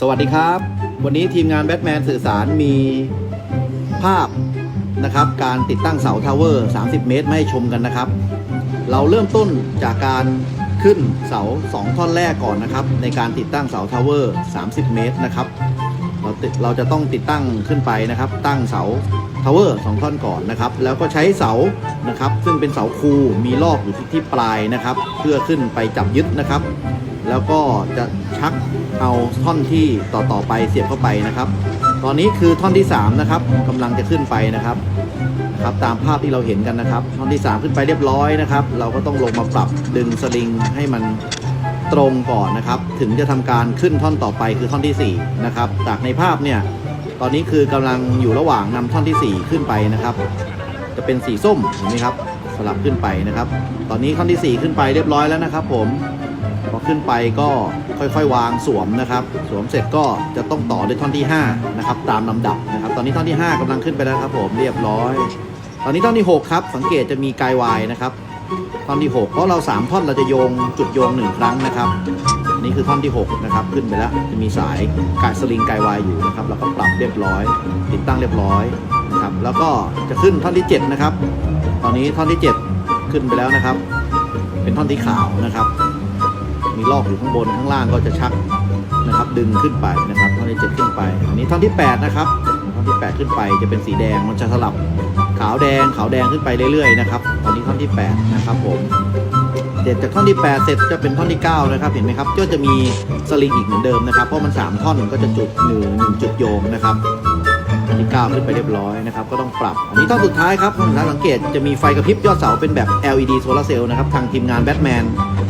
สวัสดีครับ วันนี้ทีมงานแบทแมนสื่อสารมีภาพนะครับ การติดตั้งเสาทาวเวอร์ 30 เมตรมาให้ชมกันนะครับ เราเริ่มต้นจากการขึ้นเสา 2 ท่อนแรกก่อนนะครับ ในการติดตั้งเสาทาวเวอร์ 30 เมตรนะครับ เราเราจะต้องติดตั้งขึ้นไปนะครับ ตั้งเสาทาวเวอร์สองท่อนก่อนนะครับ แล้วก็ใช้เสานะครับ ซึ่งเป็นเสาคูมีรอบอยู่ที่ปลายนะครับ เพื่อขึ้นไปจับยึดนะครับ แล้วก็จะชักเอาท่อนที่ต่อต่อไปเสียบเข้าไปนะครับ ตอนนี้คือท่อนที่3นะครับกำลังจะขึ้นไปนะครับนะครับตามภาพที่เราเห็นกันนะครับ ท่อนที่ 3 ขึ้นไปเรียบร้อยนะครับ เราก็ต้องลงมาปรับดึงสลิงให้มันตรงก่อนนะครับ ถึงจะทำการขึ้นท่อนต่อไปคือท่อนที่4นะครับจากในภาพเนี่ยตอนนี้คือกำลังอยู่ระหว่างนำท่อนที่ 4 ขึ้นไปนะครับ จะเป็นสีส้มเห็นไหมครับสลับขึ้นไปนะครับ ตอนนี้ท่อนที่ 4 ขึ้นไปเรียบร้อยแล้วนะครับ ผม พอขึ้นไปก็ค่อยๆ วางสวมนะครับ สวมเสร็จก็จะต้องต่อด้วยท่อนที่5นะครับตามลำดับนะครับ ตอนนี้ท่อนที่ 5กำลังขึ้นไปแล้วครับ ผมเรียบร้อย ตอนนี้ท่อนที่ 6 ครับ สังเกตจะมีไกด์วายนะครับ ท่อนที่ 6 เพราะเรา 3 ท่อนเราจะโยงจุดโยง 1 ครั้งนะครับนี่คือท่อนที่ 6 นะครับ ขึ้นไปแล้วจะมีสายกายสลิงไกด์วายอยู่นะครับแล้วก็ปรับเรียบร้อย ติดตั้งเรียบร้อยนะครับแล้วก็จะขึ้นท่อนที่7นะครับตอนนี้ท่อนที่ 7 ขึ้นไปแล้วนะครับ เป็นท่อนที่ขาวนะครับ ลอกอยู่ข้างบนข้างล่างก็จะชักนะครับ ดึงขึ้นไปนะครับท่อนที่ 7 ขึ้นไป อันนี้ท่อนที่ 8 นะครับท่อนที่ 8 ขึ้นไปจะเป็นสีแดงมันจะสลับขาวแดงขาวแดงขึ้นไปเรื่อยๆนะครับตอนนี้ท่อนที่ 8 นะครับผมเสร็จจากท่อนที่ 8 เสร็จจะเป็นท่อนที่ 9 นะครับ เห็นไหมครับก็จะมีสลิงอีกเหมือนเดิมนะครับ เพราะมัน 3 ท่อนก็จะจุดหนึ่งหนึ่งจุดโยงนะครับ ท่อนที่9ขึ้นไปเรียบร้อยนะครับ ก็ต้องปรับ อันนี้ท่อนสุดท้ายครับท่อนสุดท้ายสังเกตจะมีไฟกระพริบยอดเสาเป็นแบบ LED โซลาร์เซลล์นะครับ ทางทีมงานแบทแมน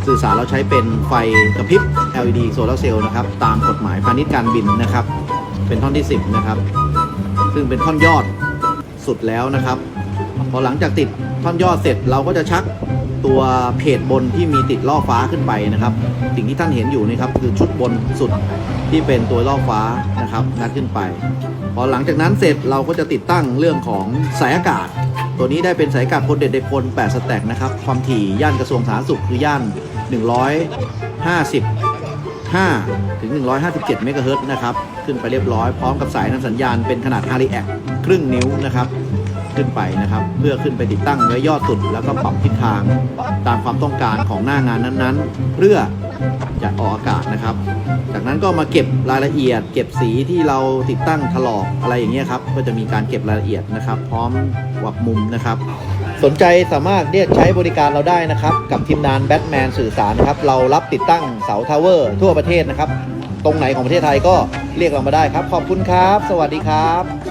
สื่อสารเราใช้เป็นไฟกระพริบ LED โซลาร์เซลล์นะครับ ตามกฎหมายพาณิชย์การบินนะครับ เป็นท่อนที่ 10 นะครับ ซึ่งเป็นท่อนยอดสุดแล้วนะครับ พอหลังจากติดท่อนยอดเสร็จเราก็จะชัก ตัวเพจบนที่มีติดล่อฟ้าขึ้นไปนะครับ สิ่งที่ท่านเห็นอยู่นี่ครับคือชุดบนสุดที่เป็นตัวล่อฟ้านะครับงัดขึ้นไป พอหลังจากนั้นเสร็จเราก็จะติดตั้งเรื่องของสายอากาศ ตัวนี้ได้เป็นสายอากาศพลเด็ดเด็กพล8สแต็กนะครับความถี่ย่านกระทรวงสาธารณสุขคือย่าน 155 ถึง 157 เมกะเฮิรตซ์นะครับขึ้นไปเรียบร้อยพร้อมกับสายนำสัญญาณเป็นขนาด h a r r y a c ครึ่งนิ้วนะครับ ขึ้นไปนะครับ เพื่อขึ้นไปติดตั้งไว้ยอดสุด แล้วก็ปรับทิศทางตามความต้องการของหน้างานนั้นๆ เพื่อจะออกอากาศนะครับ จากนั้นก็มาเก็บรายละเอียด เก็บสีที่เราติดตั้งถลอกอะไรอย่างเงี้ยครับ ก็จะมีการเก็บรายละเอียดนะครับ พร้อมวับมุมนะครับ สนใจสามารถเรียกใช้บริการเราได้นะครับ กับทีมงานแบทแมนสื่อสารนะครับ เรารับติดตั้งเสาทาวเวอร์ทั่วประเทศนะครับ ตรงไหนของประเทศไทยก็เรียกเรามาได้ครับ ขอบคุณครับ สวัสดีครับ